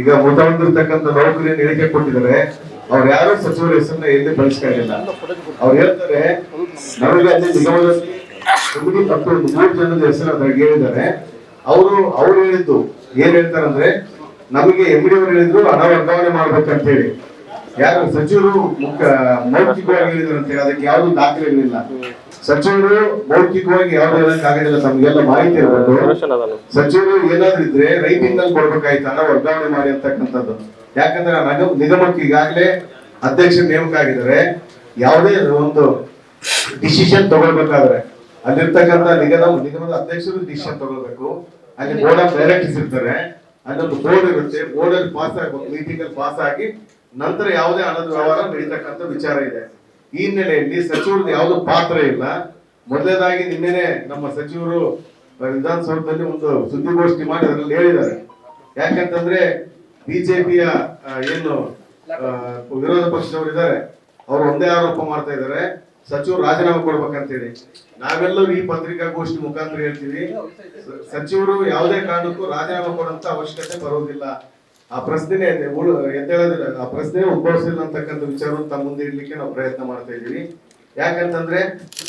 ಈಗ ಮೃತ ಹೊಂದಿರತಕ್ಕಂಥ ನೌಕರಿಯನ್ನು ಹೇಳಿಕೆ ಕೊಟ್ಟಿದ್ದಾರೆ. ಅವ್ರು ಯಾರು ಸಚಿವರ ಹೆಸರನ್ನ ಎಲ್ಲಿ ಬಳಸ್ಕೊಂಡಿಲ್ಲ? ಅವ್ರು ಹೇಳ್ತಾರೆ, ನಮಗೆ ಅಲ್ಲಿ ನಿಗಮದಲ್ಲಿ ಒಂದು ಮೂರು ಜನದ ಹೆಸರು ಅದ್ರಾಗ ಹೇಳಿದ್ದಾರೆ. ಅವರು, ಅವ್ರು ಹೇಳಿದ್ದು ಏನ್ ಹೇಳ್ತಾರಂದ್ರೆ, ನಮಗೆ ಎಂ ಡಿ ಅವರು ಹೇಳಿದ್ರು, ಹಣ ವರ್ಗಾವಣೆ ಮಾಡ್ಬೇಕಂತ ಹೇಳಿ ಯಾರು ಸಚಿವರು ಮೌಖಿಕವಾಗಿ ಹೇಳಿದ್ರು ಅಂತ ಹೇಳಿ, ಅದಕ್ಕೆ ಯಾವ್ದು ಇರಲಿಲ್ಲ. ಸಚಿವರು ಮೌಖಿಕವಾಗಿ ಯಾವ್ದು ಹೇಳಕ್ ಇಲ್ಲ ತಮ್ಗೆಲ್ಲ ಮಾಹಿತಿ ಇರಬೇಕು ಸಚಿವರು ಏನಾದ್ರು ಇದ್ರೆ ರೈಟಿಂಗ್ ಕೊಡ್ಬೇಕಾಯ್ತು, ಹಣ ವರ್ಗಾವಣೆ ಮಾಡಿ ಅಂತಕ್ಕಂಥದ್ದು. ಯಾಕಂದ್ರೆ ನಿಗಮಕ್ಕೆ ಈಗಾಗಲೇ ಅಧ್ಯಕ್ಷ ನೇಮಕ ಆಗಿದ್ದಾರೆ ಯಾವುದೇ ಒಂದು ಡಿಸಿಷನ್ ತಗೊಳ್ಬೇಕಾದ್ರೆ ಅಲ್ಲಿರ್ತಕ್ಕಂಥ ನಿಗಮ ನಿಗಮದ ಅಧ್ಯಕ್ಷರು ಡಿಸಿಷನ್ ತಗೊಳ್ಬೇಕು. ಅಲ್ಲಿ ಬೋರ್ಡ್ ಆಫ್ ಡೈರೆಕ್ಟರ್ಸ್ ಇರ್ತಾರೆ. ಅಲ್ಲೊಂದು ಬೋರ್ಡ್ ಇರುತ್ತೆ. ಬೋರ್ಡ್ ಅಲ್ಲಿ ಪಾಸ್ ಆಗಬೇಕು ಮೀಟಿಂಗ್ ಅಲ್ಲಿ ಪಾಸ್ ಆಗಿ ನಂತರ ಯಾವುದೇ ಹಣದ ವ್ಯವಹಾರ ನಡೀತಕ್ಕಂಥ ವಿಚಾರ ಇದೆ. ಈ ಹಿನ್ನೆಲೆಯಲ್ಲಿ ಸಚಿವರದ್ದು ಯಾವುದು ಪಾತ್ರ ಇಲ್ಲ. ಮೊದಲನೇದಾಗಿ ನಿನ್ನೆನೆ ನಮ್ಮ ಸಚಿವರು ವಿಧಾನಸೌಧದಲ್ಲಿ ಒಂದು ಸುದ್ದಿಗೋಷ್ಠಿ ಮಾಡಿ ಅದರಲ್ಲಿ ಹೇಳಿದ್ದಾರೆ. ಯಾಕಂತಂದ್ರೆ ಬಿಜೆಪಿಯ ಏನು ವಿರೋಧ ಪಕ್ಷದವರು ಇದ್ದಾರೆ, ಅವರು ಒಂದೇ ಆರೋಪ ಮಾಡ್ತಾ ಇದ್ದಾರೆ. ಸಚಿವರು ರಾಜೀನಾಮೆ ಕೊಡ್ಬೇಕಂತೇಳಿ. ನಾವೆಲ್ಲರೂ ಈ ಪತ್ರಿಕಾಗೋಷ್ಠಿ ಮುಖಾಂತರ ಹೇಳ್ತೀವಿ. ಸಚಿವರು ಯಾವುದೇ ಕಾರಣಕ್ಕೂ ರಾಜೀನಾಮೆ ಕೊಡುವಂತ ಅವಶ್ಯಕತೆ ಬರೋದಿಲ್ಲ. ಆ ಪ್ರಶ್ನೆ ಎದ್ದೇಳೋದಿಲ್ಲ. ಆ ಪ್ರಶ್ನೆ ಉದ್ಭವಿಸಿಲ್ಲ ಅಂತಕ್ಕಂಥ ವಿಚಾರವನ್ನು ತಮ್ಮ ಮುಂದೆ ಇಡ್ಲಿಕ್ಕೆ ನಾವು ಪ್ರಯತ್ನ ಮಾಡ್ತಾ ಇದ್ದೀವಿ. ಯಾಕಂತಂದ್ರೆ,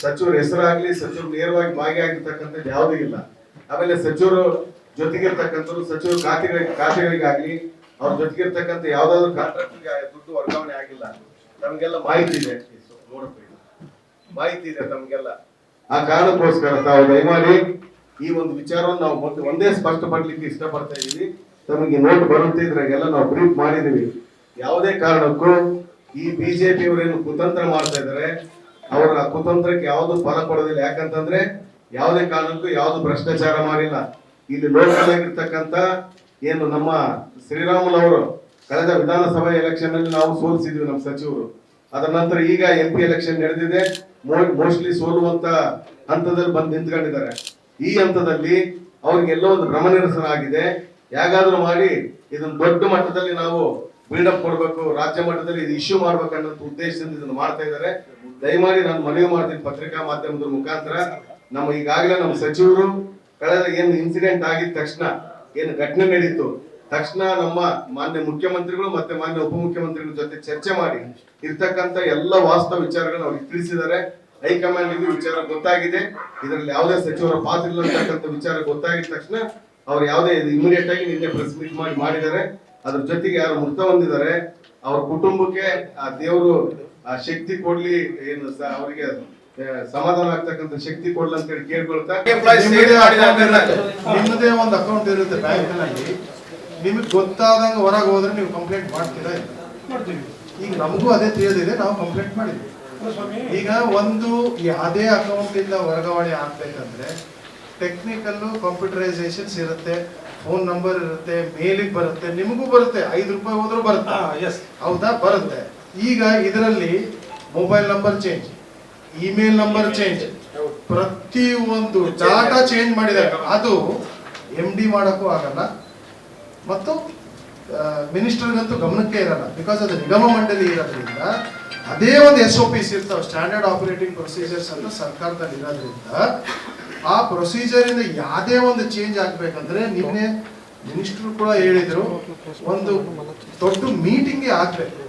ಸಚಿವರ ಹೆಸರಾಗ್ಲಿ, ಸಚಿವರು ನೇರವಾಗಿ ಭಾಗಿಯಾಗಿರ್ತಕ್ಕಂಥದ್ದು ಯಾವುದೂ ಇಲ್ಲ. ಆಮೇಲೆ ಸಚಿವರು ಜೊತೆಗಿರ್ತಕ್ಕಂಥವ್ರು, ಸಚಿವರು ಖಾತೆಗಳಿಗೆ ಖಾತೆಗಳಿಗಾಗ್ಲಿ ಅವ್ರ ಜೊತೆಗಿರ್ತಕ್ಕಂಥ ಯಾವ್ದಾದ್ರು ಕಾಂಟ್ರಾಕ್ಟ್ಗೆ ದುಡ್ಡು ವರ್ಗಾವಣೆ ಆಗಿಲ್ಲ. ನಮ್ಗೆಲ್ಲ ಮಾಹಿತಿ ಇದೆ. ಮಾಹಿತಿ ಇದೆ ತಮ್ಗೆಲ್ಲ ಆ ಕಾರಣಕ್ಕೋಸ್ಕರ ತಾವು ದಯಮಾಡಿ ಈ ಒಂದು ವಿಚಾರವನ್ನು ನಾವು ಮತ್ತೆ ಒಂದೇ ಸ್ಪಷ್ಟಪಡ್ಲಿಕ್ಕೆ ಇಷ್ಟಪಡ್ತಾ ಇದ್ದೀವಿ. ತಮಗೆ ನೋಟ್ ಬರುತ್ತೆ, ಇದ್ರಾಗೆಲ್ಲ ನಾವು ಬ್ರೀಫ್ ಮಾಡಿದೀವಿ ಯಾವುದೇ ಕಾರಣಕ್ಕೂ ಈ ಬಿಜೆಪಿ ಅವರೇನು ಕುತಂತ್ರ ಮಾಡ್ತಾ ಇದ್ದಾರೆ ಅವರ ಕುತಂತ್ರಕ್ಕೆ ಯಾವುದು ಫಲ ಕೊಡೋದಿಲ್ಲ. ಯಾಕಂತಂದ್ರೆ ಯಾವುದೇ ಕಾರಣಕ್ಕೂ ಯಾವುದು ಭ್ರಷ್ಟಾಚಾರ ಮಾಡಿಲ್ಲ. ಇಲ್ಲಿ ಲೋಕಲ್ ಆಗಿರ್ತಕ್ಕಂಥ ಏನು ನಮ್ಮ ಶ್ರೀರಾಮುಲ್ ಅವರು ಕಳೆದ ವಿಧಾನಸಭೆ ಎಲೆಕ್ಷನ್ ಅಲ್ಲಿ ನಾವು ಸೋಲಿಸಿದ್ವಿ ನಮ್ಮ ಸಚಿವರು. ಅದರ ನಂತರ ಈಗ ಎಂ ಪಿ ಎಲೆಕ್ಷನ್ ನಡೆದಿದೆ ಮೋಸ್ಟ್ಲಿ ಸೋಲುವಂತ ಹಂತದಲ್ಲಿ ಬಂದು ನಿಂತ್ಕೊಂಡಿದ್ದಾರೆ. ಈ ಹಂತದಲ್ಲಿ ಅವ್ರಿಗೆ ಎಲ್ಲೋ ಒಂದು ಭ್ರಮ ನಿರಸನ ಆಗಿದೆ. ಯಾಗಾದ್ರೂ ಮಾಡಿ ಇದನ್ನ ದೊಡ್ಡ ಮಟ್ಟದಲ್ಲಿ ನಾವು ಬಿಲ್ಡಪ್ ಕೊಡ್ಬೇಕು, ರಾಜ್ಯ ಮಟ್ಟದಲ್ಲಿ ಇದು ಇಶ್ಯೂ ಮಾಡ್ಬೇಕನ್ನೋ ಉದ್ದೇಶದಿಂದ ಇದನ್ನು ಮಾಡ್ತಾ ಇದ್ದಾರೆ. ದಯಮಾಡಿ ನಾನು ಮನವಿ ಮಾಡ್ತೀನಿ ಪತ್ರಿಕಾ ಮಾಧ್ಯಮದ ಮುಖಾಂತರ. ನಮ್ಮ ಈಗಾಗಲೇ ನಮ್ಮ ಸಚಿವರು ಕಳೆದ ಏನು ಇನ್ಸಿಡೆಂಟ್ ಆಗಿದ ತಕ್ಷಣ ಏನು ಘಟನೆ ನಡೀತು? ತಕ್ಷಣ ನಮ್ಮ ಮಾನ್ಯ ಮುಖ್ಯಮಂತ್ರಿಗಳು ಮತ್ತೆ ಮಾನ್ಯ ಉಪಮುಖ್ಯಮಂತ್ರಿಗಳ ಜೊತೆ ಚರ್ಚೆ ಮಾಡಿ ಇರ್ತಕ್ಕಂಥ ಎಲ್ಲ ವಾಸ್ತವ ವಿಚಾರಗಳನ್ನ ಅವ್ರಿಗೆ ತಿಳಿಸಿದ್ದಾರೆ. ಇದು ವಿಚಾರ ಗೊತ್ತಾಗಿದೆ. ಇದರಲ್ಲಿ ಯಾವುದೇ ಸಚಿವರ ಪಾತ್ರ ಇಲ್ಲ ಅಂತಕ್ಕಂಥ ವಿಚಾರ ಗೊತ್ತಾಗಿದ ತಕ್ಷಣ ಅವ್ರು ಯಾವುದೇ ಇಮಿಡಿಯೇಟ್ ಆಗಿ ನಿನ್ನೆ ಪ್ರೆಸ್ ಮೀಟ್ ಮಾಡಿ ಮಾಡಿದ್ದಾರೆ. ಅದ್ರ ಜೊತೆಗೆ ಯಾರು ಮೃತ ಹೊಂದಿದ್ದಾರೆ. ಅವ್ರ ಕುಟುಂಬಕ್ಕೆ ಆ ದೇವರು ಆ ಶಕ್ತಿ ಕೊಡ್ಲಿ, ಏನು ಅವರಿಗೆ ಸಮಾಧಾನ ಆಗ್ತಕ್ಕಂಥ ಶಕ್ತಿ ಕೊಡ್ಲ ಅಂತ ಹೇಳಿ ಕೇಳ್ಕೊಳ್ತಾ ನಿಮ್ಮದೇ ಒಂದು ಅಕೌಂಟ್ ಇರುತ್ತೆ ಬ್ಯಾಂಕ್ನಲ್ಲಿ. ನಿಮಗೆ ಗೊತ್ತಾದಂಗೆ ಹೊರಗೆ ಹೋದ್ರೆ ನೀವು ಕಂಪ್ಲೇಂಟ್ ಮಾಡ್ತೀರಾ? ಮಾಡ್ತೀವಿ. ಈಗ ನಮಗೂ ಅದೇ ತಿಳಿದಿದೆ ನಾವು ಕಂಪ್ಲೇಂಟ್ ಮಾಡಿದ್ವಿ. ಈಗ ಒಂದು ಯಾವುದೇ ಅಕೌಂಟ್ ಇಂದ ವರ್ಗಾವಣೆ ಆಗ್ಬೇಕಂದ್ರೆ ಟೆಕ್ನಿಕಲ್ ಕಂಪ್ಯೂಟರೈಸೇಷನ್ಸ್ ಇರುತ್ತೆ ಫೋನ್ ನಂಬರ್ ಇರುತ್ತೆ ಮೇಲಿಗೆ ಬರುತ್ತೆ ನಿಮಗೂ ಬರುತ್ತೆ ಐದು ರೂಪಾಯಿ ಹೋದ್ರೂ ಬರುತ್ತೆ. ಹೌದಾ? ಬರುತ್ತೆ. ಈಗ ಇದರಲ್ಲಿ mobile number change email number change ಪ್ರತಿ ಒಂದು ಡಾಟಾ ಚೇಂಜ್ ಮಾಡಿದಾಗ ಅದು ಎಂ ಡಿ ಮಾಡೋಕ್ಕೂ ಆಗಲ್ಲ. ಮತ್ತು ಮಿನಿಸ್ಟರ್ಗಂತೂ ಗಮನಕ್ಕೆ ಇರಲ್ಲ. ಬಿಕಾಸ್ ಅದು ನಿಗಮ ಮಂಡಳಿ ಇರೋದ್ರಿಂದ, ಅದೇ ಒಂದು ಎಸ್ ಒ ಪಿಸ್ ಇರ್ತಾವೆ. ಸ್ಟ್ಯಾಂಡರ್ಡ್ ಆಪರೇಟಿಂಗ್ ಪ್ರೊಸೀಜರ್ಸ್ ಅಂತ ಸರ್ಕಾರದಲ್ಲಿ ಇರೋದ್ರಿಂದ, ಆ ಪ್ರೊಸೀಜರಿಂದ ಯಾವುದೇ ಒಂದು ಚೇಂಜ್ ಆಗ್ಬೇಕಂದ್ರೆ ನಿನ್ನೆ ಮಿನಿಸ್ಟರ್ ಕೂಡ ಹೇಳಿದ್ರು, ಒಂದು ದೊಡ್ಡ ಮೀಟಿಂಗೇ ಆಗ್ಬೇಕು.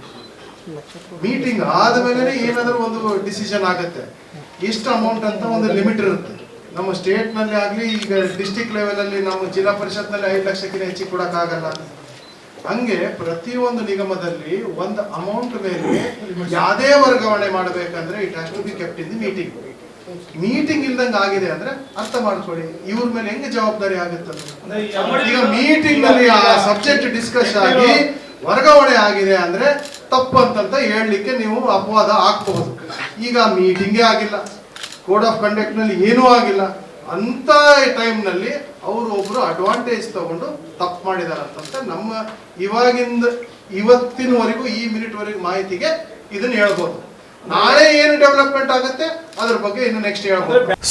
ಮೀಟಿಂಗ್ ಆದ್ಮೇಲೆ ಏನಾದರೂ ಒಂದು ಡಿಸಿಷನ್ ಆಗುತ್ತೆ. ಇಷ್ಟು ಅಮೌಂಟ್ ಅಂತ ಒಂದು ಲಿಮಿಟ್ ಇರುತ್ತೆ. ನಮ್ಮ ಸ್ಟೇಟ್ನಲ್ಲಿ ಆಗ್ಲಿ, ಈಗ ಡಿಸ್ಟಿಕ್ ಲೆವೆಲಲ್ಲಿ ನಮ್ಮ ಜಿಲ್ಲಾ ಪರಿಷತ್ನಲ್ಲಿ ಐದು ಲಕ್ಷಕ್ಕಿಂತ ಹೆಚ್ಚಿಗೆ ಕೊಡೋಕ್ಕಾಗಲ್ಲ. ಹಂಗೆ ಪ್ರತಿಯೊಂದು ನಿಗಮದಲ್ಲಿ ಒಂದು ಅಮೌಂಟ್ ಮೇಲೆ ಯಾವುದೇ ವರ್ಗಾವಣೆ ಮಾಡಬೇಕಂದ್ರೆ it has to be kept in the meeting meeting ಇಲ್ದಂಗೆ ಆಗಿದೆ ಅಂದ್ರೆ ಅರ್ಥ ಮಾಡ್ಕೊಳ್ಳಿ. ಇವ್ರ ಮೇಲೆ ಹೆಂಗೆ ಜವಾಬ್ದಾರಿ ಆಗುತ್ತೆ? ಈಗ ಮೀಟಿಂಗ್ನಲ್ಲಿ ಆ ಸಬ್ಜೆಕ್ಟ್ ಡಿಸ್ಕಸ್ ಆಗಿ ವರ್ಗಾವಣೆ ಆಗಿದೆ ಅಂದ್ರೆ ತಪ್ಪು ಅಂತಂತ ಹೇಳಲಿಕ್ಕೆ ನೀವು ಅಪವಾದ ಆಗ್ಬೋದು ಈಗ ಮೀಟಿಂಗೇ ಆಗಿಲ್ಲ. ಕೋಡ್ ಆಫ್ ಕಂಡಕ್ಟ್ನಲ್ಲಿ ಏನೂ ಆಗಿಲ್ಲ. ಅಂತ ಟೈಮ್ನಲ್ಲಿ ಅವರು ಒಬ್ಬರು ಅಡ್ವಾಂಟೇಜ್ ತಗೊಂಡು ತಪ್ಪು ಮಾಡಿದಾರಂತ ನಮ್ಮ ಇವಾಗಿಂದ, ಇವತ್ತಿನವರೆಗೂ, ಈ ಮಿನಿಟ್ ವರೆಗೂ ಮಾಹಿತಿಗೆ ಇದನ್ನ ಹೇಳ್ಬೋದು. ನಾಳೆ ಏನು ಡೆವಲಪ್ಮೆಂಟ್ ಆಗುತ್ತೆ?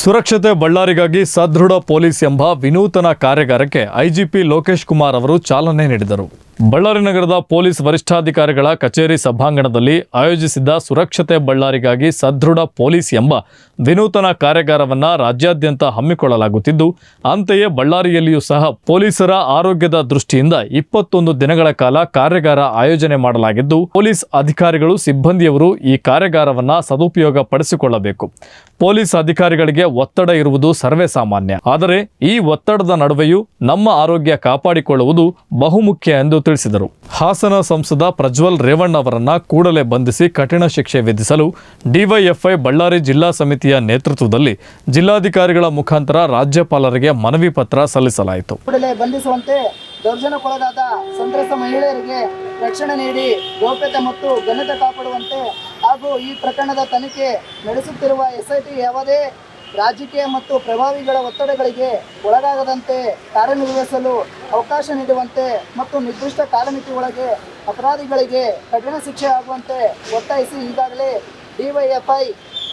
ಸುರಕ್ಷತೆ ಬಳ್ಳಾರಿಗಾಗಿ ಸದೃಢ ಪೊಲೀಸ್ ಎಂಬ ವಿನೂತನ ಕಾರ್ಯಾಗಾರಕ್ಕೆ ಐಜಿಪಿ ಲೋಕೇಶ್ ಕುಮಾರ್ ಅವರು ಚಾಲನೆ ನೀಡಿದರು. ಬಳ್ಳಾರಿ ನಗರದ ಪೊಲೀಸ್ ವರಿಷ್ಠಾಧಿಕಾರಿಗಳ ಕಚೇರಿ ಸಭಾಂಗಣದಲ್ಲಿ ಆಯೋಜಿಸಿದ್ದ ಸುರಕ್ಷತೆ ಬಳ್ಳಾರಿಗಾಗಿ ಸದೃಢ ಪೊಲೀಸ್ ಎಂಬ ವಿನೂತನ ಕಾರ್ಯಾಗಾರವನ್ನು ರಾಜ್ಯಾದ್ಯಂತ ಹಮ್ಮಿಕೊಳ್ಳಲಾಗುತ್ತಿದ್ದು, ಅಂತೆಯೇ ಬಳ್ಳಾರಿಯಲ್ಲಿಯೂ ಸಹ ಪೊಲೀಸರ ಆರೋಗ್ಯದ ದೃಷ್ಟಿಯಿಂದ ಇಪ್ಪತ್ತೊಂದು ದಿನಗಳ ಕಾಲ ಕಾರ್ಯಾಗಾರ ಆಯೋಜನೆ ಮಾಡಲಾಗಿದ್ದು, ಪೊಲೀಸ್ ಅಧಿಕಾರಿಗಳು, ಸಿಬ್ಬಂದಿಯವರು ಈ ಕಾರ್ಯಾಗಾರವನ್ನು ಸದುಪಯೋಗ ಪಡಿಸಿಕೊಳ್ಳಬೇಕು ಪೊಲೀಸ್ ಅಧಿಕಾರಿಗಳಿಗೆ ಒತ್ತಡ ಇರುವುದು ಸರ್ವೇ ಸಾಮಾನ್ಯ. ಆದರೆ ಈ ಒತ್ತಡದ ನಡುವೆಯೂ ನಮ್ಮ ಆರೋಗ್ಯ ಕಾಪಾಡಿಕೊಳ್ಳುವುದು ಬಹುಮುಖ್ಯ ಎಂದು ತಿಳಿಸಿದರು. ಹಾಸನ ಸಂಸದ ಪ್ರಜ್ವಲ್ ರೇವಣ್ಣ ಅವರನ್ನ ಕೂಡಲೇ ಬಂಧಿಸಿ ಕಠಿಣ ಶಿಕ್ಷೆ ವಿಧಿಸಲು ಡಿವೈಎಫ್ಐ ಬಳ್ಳಾರಿ ಜಿಲ್ಲಾ ಸಮಿತಿಯ ನೇತೃತ್ವದಲ್ಲಿ ಜಿಲ್ಲಾಧಿಕಾರಿಗಳ ಮುಖಾಂತರ ರಾಜ್ಯಪಾಲರಿಗೆ ಮನವಿ ಪತ್ರ ಸಲ್ಲಿಸಲಾಯಿತು. ದೌರ್ಜನ್ಯಕ್ಕೊಳಗಾದ ಸಂತ್ರಸ್ತ ಮಹಿಳೆಯರಿಗೆ ರಕ್ಷಣೆ ನೀಡಿ ಗೌಪ್ಯತೆ ಮತ್ತು ಘನತೆ ಕಾಪಾಡುವಂತೆ ಹಾಗೂ ಈ ಪ್ರಕರಣದ ತನಿಖೆ ನಡೆಸುತ್ತಿರುವ ಎಸ್ಐಟಿ ಯಾವುದೇ ರಾಜಕೀಯ ಮತ್ತು ಪ್ರಭಾವಿಗಳ ಒತ್ತಡಗಳಿಗೆ ಒಳಗಾಗದಂತೆ ಕಾರ್ಯನಿರ್ವಹಿಸಲು ಅವಕಾಶ ನೀಡುವಂತೆ ಮತ್ತು ನಿರ್ದಿಷ್ಟ ಕಾಲಮಿತಿ ಒಳಗೆ ಅಪರಾಧಿಗಳಿಗೆ ಕಠಿಣ ಶಿಕ್ಷೆ ಆಗುವಂತೆ ಒತ್ತಾಯಿಸಿ ಈಗಾಗಲೇ ಡಿವೈಎಫ್ಐ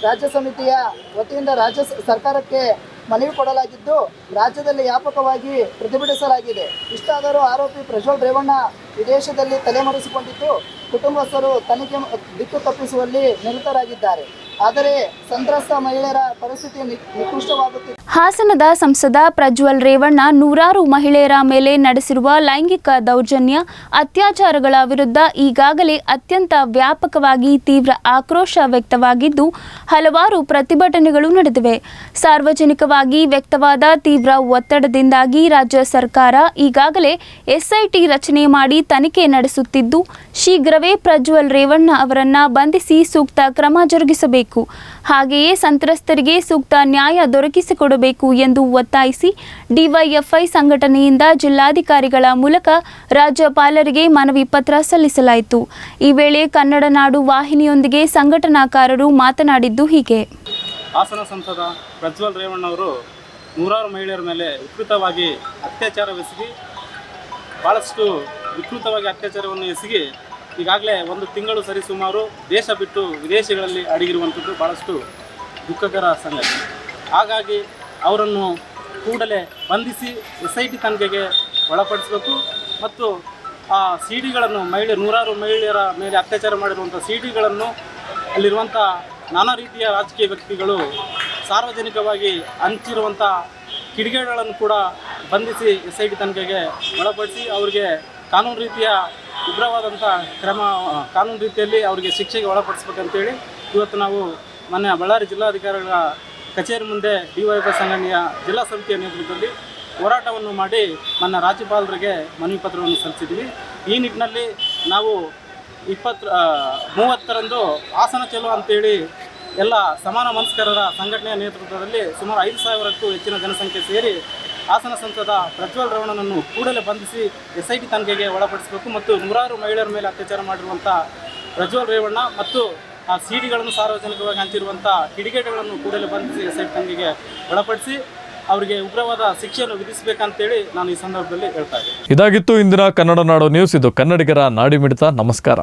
ರಾಜ್ಯ ಸಮಿತಿಯ ವತಿಯಿಂದ ರಾಜ್ಯ ಸರ್ಕಾರಕ್ಕೆ ಮನವಿ ಕೊಡಲಾಗಿದ್ದು ರಾಜ್ಯದಲ್ಲಿ ವ್ಯಾಪಕವಾಗಿ ಪ್ರತಿಭಟಿಸಲಾಗಿದೆ. ಇಷ್ಟಾದರೂ ಆರೋಪಿ ಪ್ರಜ್ವಲ್ ರೇವಣ್ಣ ವಿದೇಶದಲ್ಲಿ ತಲೆಮರೆಸಿಕೊಂಡಿದ್ದು, ಕುಟುಂಬಸ್ಥರು ತನಿಖೆ ದಿಕ್ಕು ತಪ್ಪಿಸುವಲ್ಲಿ ನಿರತರಾಗಿದ್ದಾರೆ. ಆದರೆ ಸಂತ್ರಸ್ತ ಮಹಿಳೆಯರ ಪರಿಸ್ಥಿತಿ ನಿಕೃಷ್ಟವಾಗುತ್ತಿದೆ ಹಾಸನದ ಸಂಸದ ಪ್ರಜ್ವಲ್ ರೇವಣ್ಣ ನೂರಾರು ಮಹಿಳೆಯರ ಮೇಲೆ ನಡೆಸಿರುವ ಲೈಂಗಿಕ ದೌರ್ಜನ್ಯ, ಅತ್ಯಾಚಾರಗಳ ವಿರುದ್ಧ ಈಗಾಗಲೇ ಅತ್ಯಂತ ವ್ಯಾಪಕವಾಗಿ ತೀವ್ರ ಆಕ್ರೋಶ ವ್ಯಕ್ತವಾಗಿದ್ದು, ಹಲವಾರು ಪ್ರತಿಭಟನೆಗಳು ನಡೆದಿವೆ. ಸಾರ್ವಜನಿಕವಾಗಿ ವ್ಯಕ್ತವಾದ ತೀವ್ರ ಒತ್ತಡದಿಂದಾಗಿ ರಾಜ್ಯ ಸರ್ಕಾರ ಈಗಾಗಲೇ ಎಸ್ಐಟಿ ರಚನೆ ಮಾಡಿ ತನಿಖೆ ನಡೆಸುತ್ತಿದ್ದು, ಶೀಘ್ರವೇ ಪ್ರಜ್ವಲ್ ರೇವಣ್ಣ ಅವರನ್ನ ಬಂಧಿಸಿ ಸೂಕ್ತ ಕ್ರಮ ಜರುಗಿಸಬೇಕು. ಹಾಗೆಯೇ ಸಂತ್ರಸ್ತರಿಗೆ ಸೂಕ್ತ ನ್ಯಾಯ ದೊರಕಿಸಿಕೊಡಬೇಕು ಎಂದು ಒತ್ತಾಯಿಸಿ ಡಿವೈಎಫ್ಐ ಸಂಘಟನೆಯಿಂದ ಜಿಲ್ಲಾಧಿಕಾರಿಗಳ ಮೂಲಕ ರಾಜ್ಯಪಾಲರಿಗೆ ಮನವಿ ಪತ್ರ ಸಲ್ಲಿಸಲಾಯಿತು. ಈ ವೇಳೆ ಕನ್ನಡ ನಾಡು ವಾಹಿನಿಯೊಂದಿಗೆ ಸಂಘಟನಾಕಾರರು ಮಾತನಾಡಿದ್ದು ಹೀಗೆ. ಹಾಸನ ಸಂಸದ ಪ್ರಜ್ವಲ್ ರೇವಣ್ಣವರು ನೂರಾರು ಮಹಿಳೆಯರ ಮೇಲೆ ವಿಕೃತವಾಗಿ ಅತ್ಯಾಚಾರವೆಸಗಿ ಭಾಳಷ್ಟು ವಿಕೃತವಾಗಿ ಅತ್ಯಾಚಾರವನ್ನು ಎಸಗಿ ಈಗಾಗಲೇ ಒಂದು ತಿಂಗಳು ಸರಿಸುಮಾರು ದೇಶ ಬಿಟ್ಟು ವಿದೇಶಗಳಲ್ಲಿ ಅಡಗಿರುವಂಥದ್ದು ಭಾಳಷ್ಟು ದುಃಖಕರ ಸಂಗತಿ. ಹಾಗಾಗಿ ಅವರನ್ನು ಕೂಡಲೇ ಬಂಧಿಸಿ ಎಸ್ ಐ ಟಿ ತನಿಖೆಗೆ ಒಳಪಡಿಸಬೇಕು ಮತ್ತು ಆ ಸಿ ಡಿಗಳನ್ನು ಮಹಿಳೆ ನೂರಾರು ಮಹಿಳೆಯರ ಮೇಲೆ ಅತ್ಯಾಚಾರ ಮಾಡಿರುವಂಥ ಸಿ ಡಿಗಳನ್ನು ಅಲ್ಲಿರುವಂಥ ನಾನಾ ರೀತಿಯ ರಾಜಕೀಯ ವ್ಯಕ್ತಿಗಳು ಸಾರ್ವಜನಿಕವಾಗಿ ಹಂಚಿರುವಂಥ ಕಿಡಿಗೇಡುಗಳನ್ನು ಕೂಡ ಬಂಧಿಸಿ ಎಸ್ ಐ ಟಿ ತನಿಖೆಗೆ ಒಳಪಡಿಸಿ ಅವರಿಗೆ ಕಾನೂನು ರೀತಿಯ ಉಗ್ರವಾದಂಥ ಕ್ರಮ ಕಾನೂನು ರೀತಿಯಲ್ಲಿ ಅವರಿಗೆ ಶಿಕ್ಷೆಗೆ ಒಳಪಡಿಸ್ಬೇಕಂತೇಳಿ ಇವತ್ತು ನಾವು ಮೊನ್ನೆ ಬಳ್ಳಾರಿ ಜಿಲ್ಲಾಧಿಕಾರಿಗಳ ಕಚೇರಿ ಮುಂದೆ ಡಿವೈಎಫ್ಐ ಸಂಘಟನೆಯ ಜಿಲ್ಲಾ ಸಮಿತಿಯ ನೇತೃತ್ವದಲ್ಲಿ ಹೋರಾಟವನ್ನು ಮಾಡಿ ನನ್ನ ರಾಜ್ಯಪಾಲರಿಗೆ ಮನವಿ ಪತ್ರವನ್ನು ಸಲ್ಲಿಸಿದ್ವಿ ಈ ನಿಟ್ಟಿನಲ್ಲಿ ನಾವು ಇಪ್ಪತ್ತು ಮೂವತ್ತರಂದು ಹಾಸನ ಚೆಲು ಅಂತೇಳಿ ಎಲ್ಲ ಸಮಾನ ಮನಸ್ಕರರ ಸಂಘಟನೆಯ ನೇತೃತ್ವದಲ್ಲಿ ಸುಮಾರು ಐದು ಸಾವಿರಕ್ಕೂ ಹೆಚ್ಚಿನ ಜನಸಂಖ್ಯೆ ಸೇರಿ ಹಾಸನ ಸಂಸದ ಪ್ರಜ್ವಲ್ ರವಣನನ್ನು ಕೂಡಲೇ ಬಂಧಿಸಿ ಎಸ್ ಟಿ ತನಿಖೆಗೆ ಒಳಪಡಿಸಬೇಕು ಮತ್ತು ನೂರಾರು ಮಹಿಳೆಯರ ಮೇಲೆ ಅತ್ಯಾಚಾರ ಮಾಡಿರುವಂಥ ಪ್ರಜ್ವಲ್ ರೇವಣ್ಣ ಮತ್ತು ಆ ಸಿಡಿಗಳನ್ನು ಸಾರ್ವಜನಿಕವಾಗಿ ಹಂಚಿರುವಂಥ ಕಿಡಿಗೇಟ್ಗಳನ್ನು ಕೂಡಲೇ ಬಂಧಿಸಿ ಎಸ್ ಐ ತನಿಖೆಗೆ ಒಳಪಡಿಸಿ ಅವರಿಗೆ ಉಗ್ರವಾದ ಶಿಕ್ಷೆಯನ್ನು ವಿಧಿಸಬೇಕಂತೇಳಿ ನಾನು ಈ ಸಂದರ್ಭದಲ್ಲಿ ಹೇಳ್ತಾ ಇದ್ದೀನಿ. ಇದಾಗಿತ್ತು ಇಂದಿನ ಕನ್ನಡ ನಾಡು ನ್ಯೂಸ್. ಇದು ಕನ್ನಡಿಗರ ನಾಡಿಮಿಡಿತ. ನಮಸ್ಕಾರ.